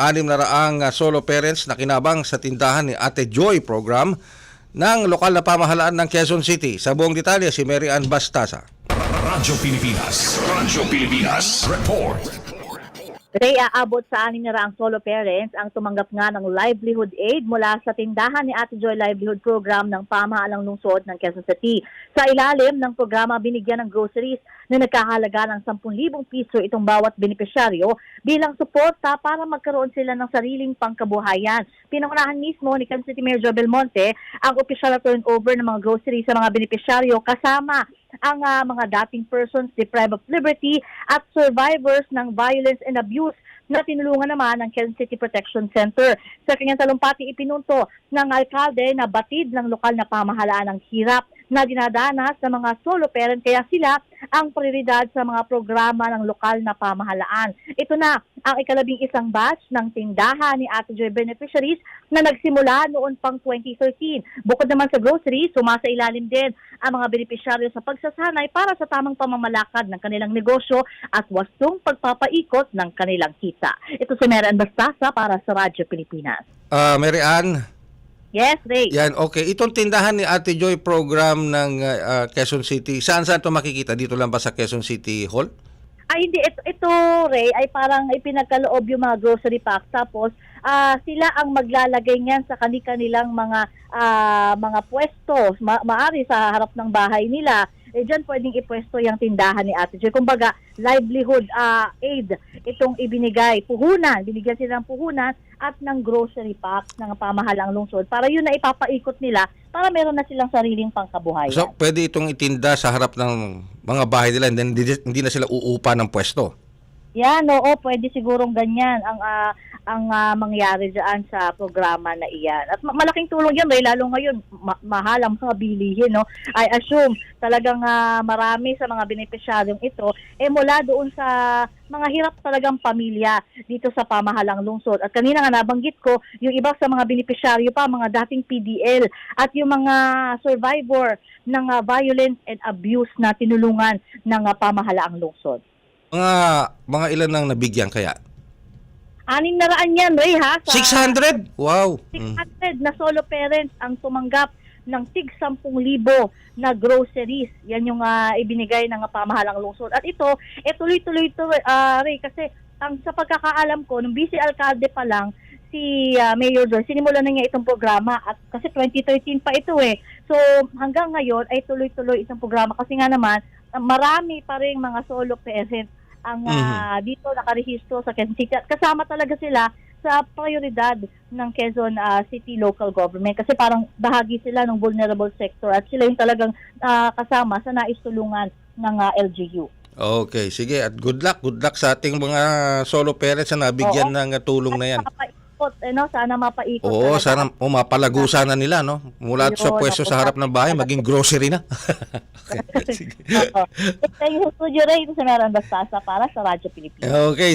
anim na raang ah, solo parents na kinabang sa tindahan ni Ate Joy program ng lokal na pamahalaan ng Quezon City. Sa buong detalye, si Mary Ann Bastasa. Radyo Pilipinas. Radyo Pilipinas. Report. Ray, aabot sa anim na raang solo parents ang tumanggap nga ng livelihood aid mula sa tindahan ni Ate Joy Livelihood Program ng pamahaalang lungsod ng Quezon City. Sa ilalim ng programa, binigyan ng groceries na nagkahalaga ng 10,000 piso itong bawat benepisyaryo bilang suporta para magkaroon sila ng sariling pangkabuhayan. Pinangunahan mismo ni Quezon City Mayor Joe Belmonte ang opisyal na turnover ng mga groceries sa mga benepisyaryo kasama ang ah, mga dating persons deprived of liberty at survivors ng violence and abuse na tinulungan naman ng Quezon City Protection Center. Sa kanyang talumpati ipinunto ng alkalde na batid ng lokal na pamahalaan ng hirap na dinadanas ng mga solo parent kaya sila ang prioridad sa mga programa ng lokal na pamahalaan. Ito na ang ikalabing isang batch ng tindahan ni Ate Joy beneficiaries na nagsimula noon pang 2013. Bukod naman sa groceries, sumasa ilalim din ang mga benepisyaryo sa pagsasanay para sa tamang pamamalakad ng kanilang negosyo at wastong pagpapaikot ng kanilang kita. Ito si Meran Bastasa para sa Radyo Pilipinas. Ah, Mary Ann, Yes, Ray. yan, okay. Itong tindahan ni Ate Joy program ng ah, Quezon City, saan saan ito makikita? Dito lang ba sa Quezon City Hall? Ay hindi. Ito, ito Ray ay parang ipinagkaloob yung mga grocery packs tapos ah, sila ang maglalagay niyan sa kani-kanilang mga ah, mga pwesto. Ma- maari sa harap ng bahay nila eh diyan pwedeng ipwesto yung tindahan ni Ate Joy. Kumbaga livelihood ah, aid itong ibinigay puhunan binigyan sila ng puhunan at ng grocery packs ng pamahalang lungsod para yun na ipapaikot nila para meron na silang sariling pangkabuhayan. So, pwede itong itinda sa harap ng mga bahay nila and then hindi, hindi na sila uupa ng pwesto. Yan, oo, pwede sigurong ganyan ang ah, ang ah, mangyari diyan sa programa na iyan. At ma- malaking tulong yan, Ray, lalo ngayon ma- mahal ang mga bilihin, no? I assume talagang ah, marami sa mga benepisyaryong ito eh mula doon sa mga hirap talagang pamilya dito sa pamahalang lungsod. At kanina nga nabanggit ko, yung iba sa mga benepisyaryo pa, mga dating PDL at yung mga survivor ng ah, violence and abuse na tinulungan ng ah, pamahalaang lungsod. Mga mga ilan nang nabigyan kaya? Anim na raan yan, Ray, ha? Sa 600? Wow. Mm. 600 na solo parents ang tumanggap ng tig 10,000 na groceries. Yan yung ah, ibinigay ng pamahalang lungsod. At ito, eh, tuloy-tuloy ito, ah, Ray, kasi ang sa pagkakaalam ko, nung vice alcalde pa lang, si ah, Mayor Joy, sinimulan na niya itong programa at kasi 2013 pa ito eh. So hanggang ngayon ay tuloy-tuloy itong programa kasi nga naman marami pa rin mga solo parents ang ah, dito nakarehistro sa Quezon City at kasama talaga sila sa prioridad ng Quezon ah, City local government kasi parang bahagi sila ng vulnerable sector at sila yung talagang ah, kasama sa naistulungan ng ah, LGU. Okay, sige. At good luck. Good luck sa ating mga solo parents na nabigyan Oo. ng uh, tulong na yan. At mapaikot, eh, no? sana mapaikot. Oo, talaga. sana oh, mapalago sana nila, no? Mula sa pwesto sa harap ng bahay, maging grocery na. okay. Sige. Oo. Thank you, Studio Ray. Ito si Meron Bastasa para sa Radyo Pilipinas. okay,